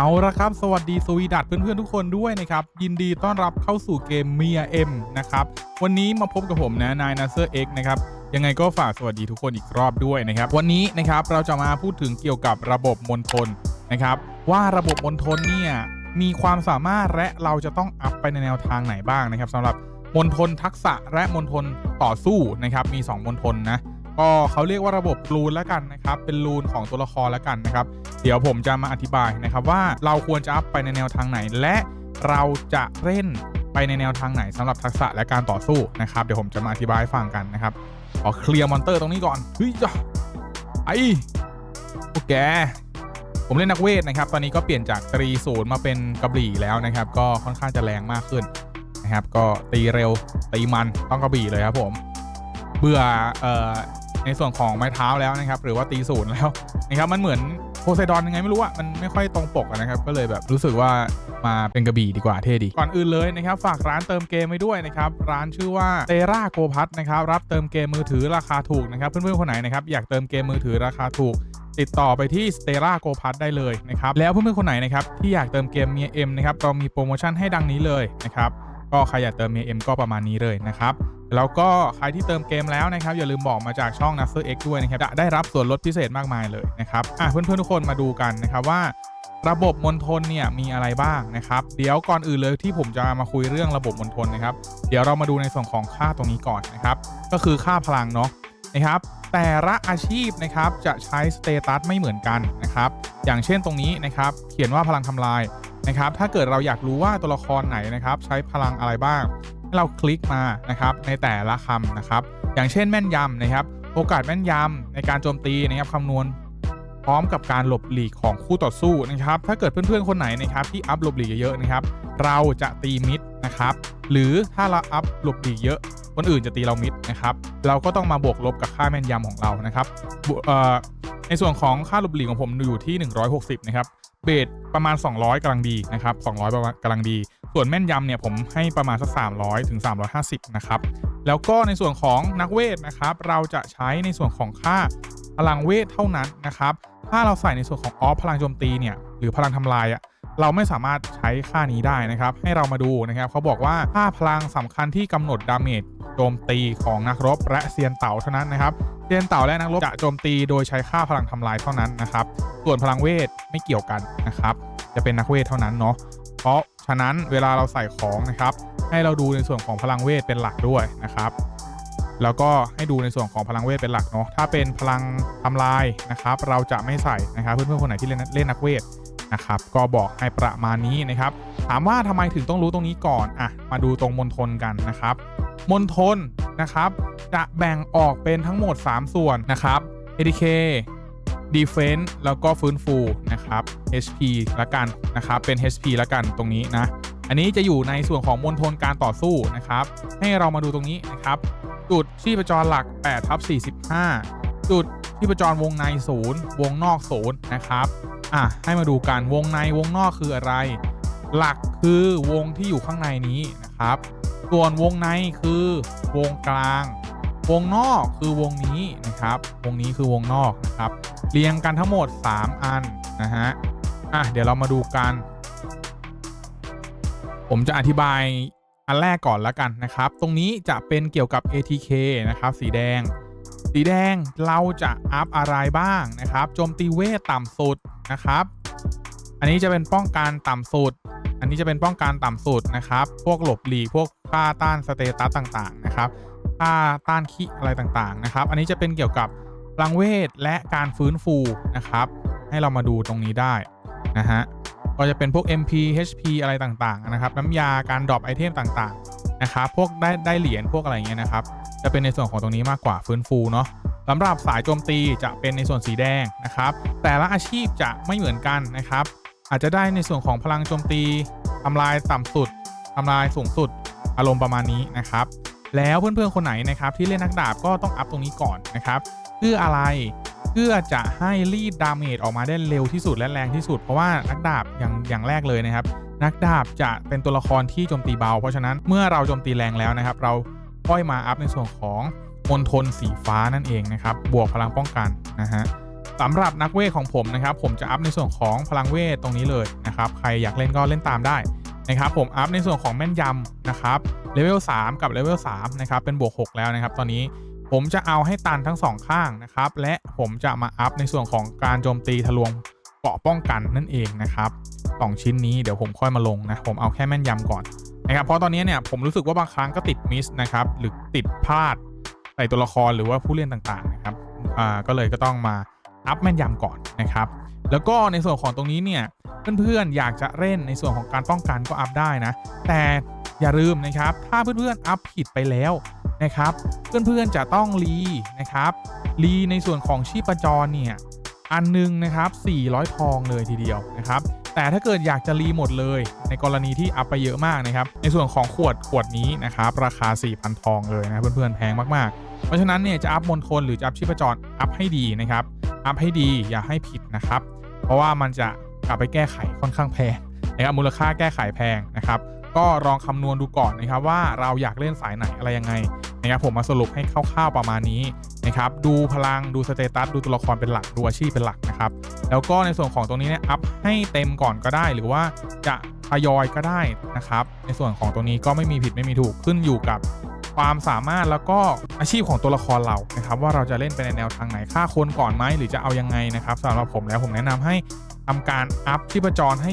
เอาละครับ สวัสดีสวีดัตเพื่อนๆทุกคนด้วยนะครับ ยินดีต้อนรับเข้าสู่เกมเมียเอ็มนะครับ วันนี้มาพบกับผมนะนายนาเซอร์เอ็กนะครับ ยังไงก็ฝากสวัสดีทุกคนอีกรอบด้วยนะครับ วันนี้นะครับเราจะมาพูดถึงเกี่ยวกับระบบมณฑลนะครับ ว่าระบบมณฑลเนี่ยมีความสามารถและเราจะต้องอัพไปในแนวทางไหนบ้างนะครับสำหรับมณฑลทักษะและมณฑลต่อสู้นะครับมี 2มณฑลนะ ก็เขาเรียกว่าระบบรูนแล้วกันนะครับ เป็นรูนของตัวละครแล้วกันนะครับ เดี๋ยวผมจะมาอธิบายนะครับว่าเราควรจะอัพไปในแนวทางไหน และเราจะเล่นไปในแนวทางไหนสำหรับทักษะและการต่อสู้นะครับ เดี๋ยวผมจะมาอธิบายฟังกันนะครับขอเคลียร์มอนเตอร์ตรงนี้ก่อนเฮ้ยจ้ะไอ้พวกแกผมเล่นนักเวทนะครับ ตอนนี้ก็เปลี่ยนจากตรีศูนย์มาเป็นกระบี่แล้วนะครับ ก็ค่อนข้างจะแรงมากขึ้นนะครับ ก็ตีเร็วตีมันต้องกระบี่เลยครับผม เบื่อเอ่อ ในส่วนของไม้เท้าแล้วนะครับ หรือว่าตีศูนย์แล้วนะครับมันเหมือนโพไซดอนยังไงไม่รู้อะมันไม่ค่อยตรงปกนะครับก็เลยแบบรู้สึกว่ามาเป็นกระบี่ดีกว่าเท่ดีก่อนอื่นเลยนะครับ ฝากร้านเติมเกมไว้ด้วยนะครับ ร้านชื่อว่าเตราโกพัทนะครับรับเติมเกมมือถือราคาถูกนะครับเพื่อนๆคนไหนนะครับอยากเติมเกมมือถือราคาถูกติดต่อไปที่ Stella Go p a s ได้เลยนะครับ แล้วเพื่อนๆคนไหนนะครับ ที่อยากเติมเกมเมียเอ็มนะครับเรามีโปรโมชั่นให้ดังนี้เลยนะครับ ก็ใครอยากเติมเมียเอ็มก็ประมาณนี้เลยนะครับแล้วก็ใครที่เติมเกมแล้วนะครับ อย่าลืมบอกมาจากช่อง n a s e r X ด้วยนะครับจะได้รับส่วนลดพิเศษมากมายเลยนะครับอะเพื่อนๆทุกคนมาดูกันนะครับว่า ระบบมณฑลเนี่ยมีอะไรบ้างนะครับ เดี๋ยวก่อนอื่นเลยที่ผมจะมาคุยเรื่องระบบมณฑลนะครับ เดี๋ยวเรามาดูในส่วนของค่าตรงนี้ก่อนนะครับ ก็คือค่าพลังเนาะนะครับ แต่ละอาชีพนะครับจะใช้สเตตัสไม่เหมือนกันนะครับ อย่างเช่นตรงนี้นะครับ เขียนว่าพลังทำลาย นะครับถ้าเกิดเราอยากรู้ว่าตัวละครไหนนะครับใช้พลังอะไรบ้าง ให้เราคลิกมานะครับในแต่ละคำนะครับ อย่างเช่นแม่นยำนะครับ โอกาสแม่นยำในการโจมตีนะครับคำนวณพร้อมกับการหลบหลีกของคู่ต่อสู้นะครับ ถ้าเกิดเพื่อนๆคนไหนนะครับที่อัพหลบหลีกเยอะๆนะครับ เราจะตีมิดนะครับ หรือถ้าเราอัพหลบหลีกเยอะ คนอื่นจะตีเรามิดนะครับ เราก็ต้องมาบวกลบกับค่าแม่นยำของเรานะครับ ในส่วนของค่าหลบหลีกของผมอยู่ที่ 160 นะครับ เบสประมาณ 200กำลังดีนะครับ 200ประมาณกำลังดี ส่วนแม่นยำเนี่ยผมให้ประมาณสัก 300 ถึง 350 นะครับ แล้วก็ในส่วนของนักเวทนะครับ เราจะใช้ในส่วนของค่าพลังเวทเท่านั้นนะครับ ถ้าเราใส่ในส่วนของออฟพลังโจมตีเนี่ย หรือพลังทำลายอะเราไม่สามารถใช้ค่านี้ได้นะครับ ให้เรามาดูนะครับ เขาบอกว่าค่าพลังสำคัญที่กำหนดดาเมจ โจมตีของนักรบและเซียนเต่าเท่านั้นนะครับเซียนเต่าและนักรบจะโจมตีโดยใช้ค่าพลังทำลายเท่านั้นนะครับ ส่วนพลังเวทไม่เกี่ยวกันนะครับ จะเป็นนักเวทเท่านั้นเนาะเพราะฉะนั้นเวลาเราใส่ของนะครับ ให้เราดูในส่วนของพลังเวทเป็นหลักด้วยนะครับแล้วก็ให้ดูในส่วนของพลังเวทเป็นหลักเนาะ ถ้าเป็นพลังทำลายนะครับ เราจะไม่ใส่นะครับ เพื่อนๆคนไหนที่เล่นเล่นนักเวทนะครับ ก็บอกให้ประมาณนี้นะครับ ถามว่าทำไมถึงต้องรู้ตรงนี้ก่อน อะ มาดูตรงมณฑลกันนะครับ มณฑลนะครับ จะแบ่งออกเป็นทั้งหมด 3 ส่วนนะครับ ADK Defense แล้วก็ฟื้นฟูนะครับ HP ละกันนะครับ เป็น HP ละกันตรงนี้นะ อันนี้จะอยู่ในส่วนของมณฑลการต่อสู้นะครับ ให้เรามาดูตรงนี้นะครับ จุดชีพจรหลัก8ทับ45 จุดชีพจรวงในศูนย์วงนอกศูนย์นะครับ อะ ให้มาดูกันวงในวงนอกคืออะไร หลักคือวงที่อยู่ข้างในนี้นะครับ ส่วนวงในคือวงกลาง วงนอกคือวงนี้นะครับ วงนี้คือวงนอกนะครับ เรียงกันทั้งหมด 3 อันนะฮะ อะเดี๋ยวเรามาดูกัน ผมจะอธิบายอันแรกก่อนแล้วกันนะครับ ตรงนี้จะเป็นเกี่ยวกับ ATK นะครับ สีแดง สีแดงเราจะอัพอะไรบ้างนะครับ โจมตีเวทต่ำสุดนะครับ อันนี้จะเป็นป้องกันต่ำสุด อันนี้จะเป็นป้องกันต่ำสุดนะครับ พวกหลบหลีก พวกค่าต้านสเตตัสต่างๆนะครับค่าต้านขี้อะไรต่างๆนะครับ อันนี้จะเป็นเกี่ยวกับพลังเวทและการฟื้นฟูนะครับ ให้เรามาดูตรงนี้ได้นะฮะ ก็จะเป็นพวก MP HP อะไรต่างๆนะครับ น้ำยาการดรอปไอเทมต่างๆนะครับ พวกได้ได้เหรียญพวกอะไรเงี้ยนะครับ จะเป็นในส่วนของตรงนี้มากกว่าฟื้นฟูเนาะสำหรับสายโจมตีจะเป็นในส่วนสีแดงนะครับ แต่ละอาชีพจะไม่เหมือนกันนะครับ อาจจะได้ในส่วนของพลังโจมตีทำลายต่ำสุดทำลายสูงสุดอารมณ์ประมาณนี้นะครับ แล้วเพื่อนๆคนไหนนะครับที่เล่นนักดาบก็ต้องอัพตรงนี้ก่อนนะครับเพื่ออะไรเพื่อจะให้รีดดาเมจออกมาได้เร็วที่สุดและแรงที่สุด เพราะว่านักดาบอย่างอย่างแรกเลยนะครับ นักดาบจะเป็นตัวละครที่โจมตีเบา เพราะฉะนั้นเมื่อเราโจมตีแรงแล้วนะครับ เราค่อยมาอัพในส่วนของมณฑลสีฟ้านั่นเองนะครับ บวกพลังป้องกันนะฮะ สำหรับนักเวทของผมนะครับ ผมจะอัพในส่วนของพลังเวทตรงนี้เลยนะครับ ใครอยากเล่นก็เล่นตามได้นะครับผมอัพในส่วนของแม่นยำนะครับเลเวล3กับเลเวล3นะครับเป็นบวก 6 แล้วนะครับ ตอนนี้ผมจะเอาให้ตันทั้งสองข้างนะครับ และผมจะมาอัพในส่วนของการโจมตีทะลวงเกาะป้องกันนั่นเองนะครับสองชิ้นนี้เดี๋ยวผมค่อยมาลงนะผมเอาแค่แม่นยำก่อนนะครับเพราะตอนนี้เนี่ยผมรู้สึกว่าบางครั้งก็ติดมิสนะครับหรือติดพลาดใส่ตัวละครหรือว่าผู้เล่นต่างๆนะครับอ่าก็เลยก็ต้องมา อัพแม่นยำก่อนนะครับ แล้วก็ในส่วนของตรงนี้เนี่ยเพื่อนๆอยากจะเล่นในส่วนของการป้องกันก็อัพได้นะ แต่อย่าลืมนะครับ ถ้าเพื่อนๆอัพผิดไปแล้วนะครับ เพื่อนๆจะต้องรีนะครับรีในส่วนของชีพจรเนี่ยอันหนึงนะครับ 400 ทองเลยทีเดียวนะครับ แต่ถ้าเกิดอยากจะรีหมดเลย ในกรณีที่อัพไปเยอะมากนะครับ ในส่วนของขวดขวดนี้นะครับราคา 4,000 ทองเลยนะเพื่อนๆแพงมากๆ เพราะฉะนั้นเนี่ยจะอัพมณฑลหรือจะอัพชีพจรอัพให้ดีนะครับ อัพให้ดีอย่าให้ผิดนะครับ เพราะว่ามันจะกลับไปแก้ไขค่อนข้างแพงนะครับมูลค่าแก้ไขแพงนะครับ ก็ลองคำนวณดูก่อนนะครับว่าเราอยากเล่นสายไหนอะไรยังไงนะครับผมมาสรุปให้คร่าวๆประมาณนี้นะครับดูพลังดูสเตตัสดูตัวละครเป็นหลักดูอาชีพเป็นหลักนะครับแล้วก็ในส่วนของตรงนี้เนี่ยอัพให้เต็มก่อนก็ได้ หรือว่าจะทยอยก็ได้นะครับ ในส่วนของตรงนี้ก็ไม่มีผิดไม่มีถูกขึ้นอยู่กับ ความสามารถแล้วก็อาชีพของตัวละครเรานะครับว่าเราจะเล่นไปในแนวทางไหนฆ่าคนก่อนไหมหรือจะเอายังไงนะครับสำหรับผมแล้วผมแนะนำให้ทำการอัพชีพจรให้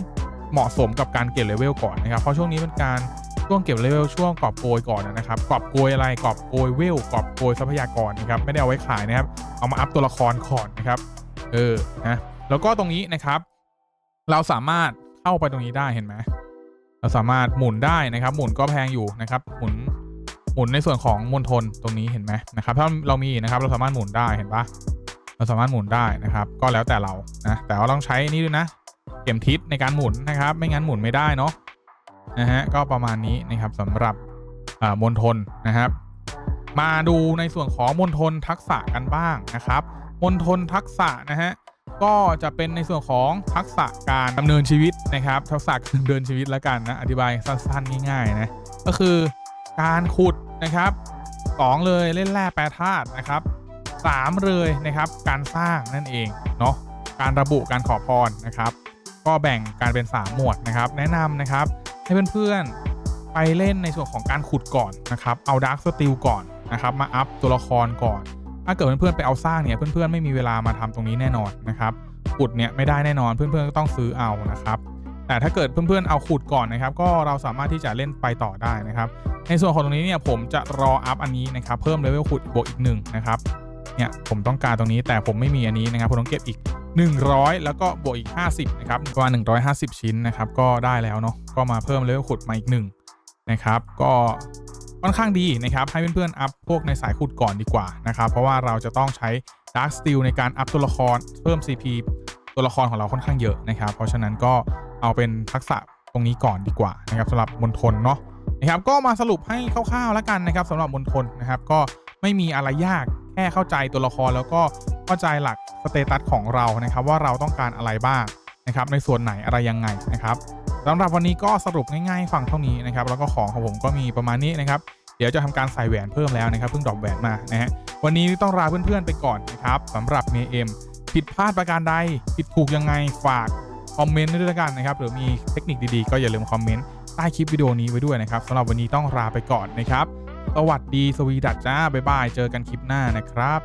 เหมาะสมกับการเก็บเลเวลก่อนนะครับเพราะช่วงนี้เป็นการช่วงเก็บเลเวลช่วงกอบโกยก่อนนะครับกอบโกยอะไรกอบโกยเวลกอบโกยทรัพยากรนะครับไม่ได้เอาไว้ขายนะครับเอามาอัพตัวละครก่อนนะครับเออนะแล้วก็ตรงนี้นะครับ เราสามารถเข้าไปตรงนี้ได้เห็นไหมเราสามารถหมุนได้นะครับ หมุนก็แพงอยู่นะครับ หมุน หมุนในส่วนของมณฑลตรงนี้เห็นไหมนะครับถ้าเรามีนะครับเราสามารถหมุนได้เห็นปะเราสามารถหมุนได้นะครับ ก็แล้วแต่เรานะแต่ว่าต้องใช้นี่ด้วยนะเข็มทิศในการหมุนนะครับ ไม่งั้นหมุนไม่ได้เนาะนะฮะก็ประมาณนี้นะครับสำหรับอ่ามณฑลนะครับ มาดูในส่วนของมณฑลทักษะกันบ้างนะครับมณฑลทักษะนะฮะก็จะเป็นในส่วนของทักษะการดำเนินชีวิตนะครับ ทักษะการดำเนินชีวิตแล้วกันนะอธิบายสั้นๆง่ายๆนะก็คือ การขุดนะครับ 2 เลยเล่นแร่แปรธาตุนะครับ 3 เลยนะครับ การสร้างนั่นเองเนาะการระบุการขอพรนะครับ ก็แบ่งการเป็น 3 หมวดนะครับ แนะนำนะครับ ให้เพื่อนๆไปเล่นในส่วนของการขุดก่อนนะครับ เอาดาร์คสติลก่อนนะครับ มาอัพตัวละครก่อน ถ้าเกิดเพื่อนๆไปเอาสร้างเนี่ยเพื่อนๆไม่มีเวลามาทำตรงนี้แน่นอนนะครับขุดเนี่ยไม่ได้แน่นอนเพื่อนๆก็ต้องซื้อเอานะครับ แต่ถ้าเกิดเพื่อนๆเอาขุดก่อนนะครับ ก็เราสามารถที่จะเล่นไปต่อได้นะครับ ในส่วนของตรงนี้เนี่ยผมจะรออัพอันนี้นะครับเพิ่มเลเวลขุดบวกอีกหนึ่งนะครับเนี่ยผมต้องการตรงนี้แต่ผมไม่มีอันนี้นะครับผมต้องเก็บอีก 100 แล้วก็บวกอีก 50นะครับประมาณ150 ชิ้นนะครับก็ได้แล้วเนาะก็มาเพิ่มเลเวลขุดมาอีกหนึ่งนะครับก็ค่อนข้างดีนะครับให้เพื่อนๆอัพพวกในสายขุดก่อนดีกว่านะครับเพราะว่าเราจะต้องใช้ Dark Steel ในการอัพตัวละครเพิ่ม CP ตัวละครของเราค่อนข้างเยอะนะครับ เพราะฉะนั้นก็ เอาเป็นทักษะตรงนี้ก่อนดีกว่านะครับสำหรับมณฑลเนาะนะครับก็มาสรุปให้คร่าวๆแล้วกันนะครับสำหรับมณฑลนะครับก็ไม่มีอะไรยากแค่เข้าใจตัวละครแล้วก็เข้าใจหลักสเตตัสของเรานะครับว่าเราต้องการอะไรบ้างนะครับในส่วนไหนอะไรยังไงนะครับสำหรับวันนี้ก็สรุปง่ายๆฟังเท่านี้นะครับแล้วก็ของของผมก็มีประมาณนี้นะครับเดี๋ยวจะทำการใส่แหวนเพิ่มแล้วนะครับเพิ่งดรอปแหวนมานะฮะวันนี้ต้องลาเพื่อนๆไปก่อนนะครับสำหรับเมเอ็มผิดพลาดประการใดผิดถูกยังไงฝาก คอมเมนต์ด้วยกันนะครับหรือมีเทคนิคดีๆ ก็อย่าลืมคอมเมนต์ใต้คลิปวิดีโอนี้ไว้ด้วยนะครับสำหรับวันนี้ต้องลาไปก่อนนะครับ สวัสดีสวีดัตจ้าบ๊ายบาย เจอกันคลิปหน้านะครับ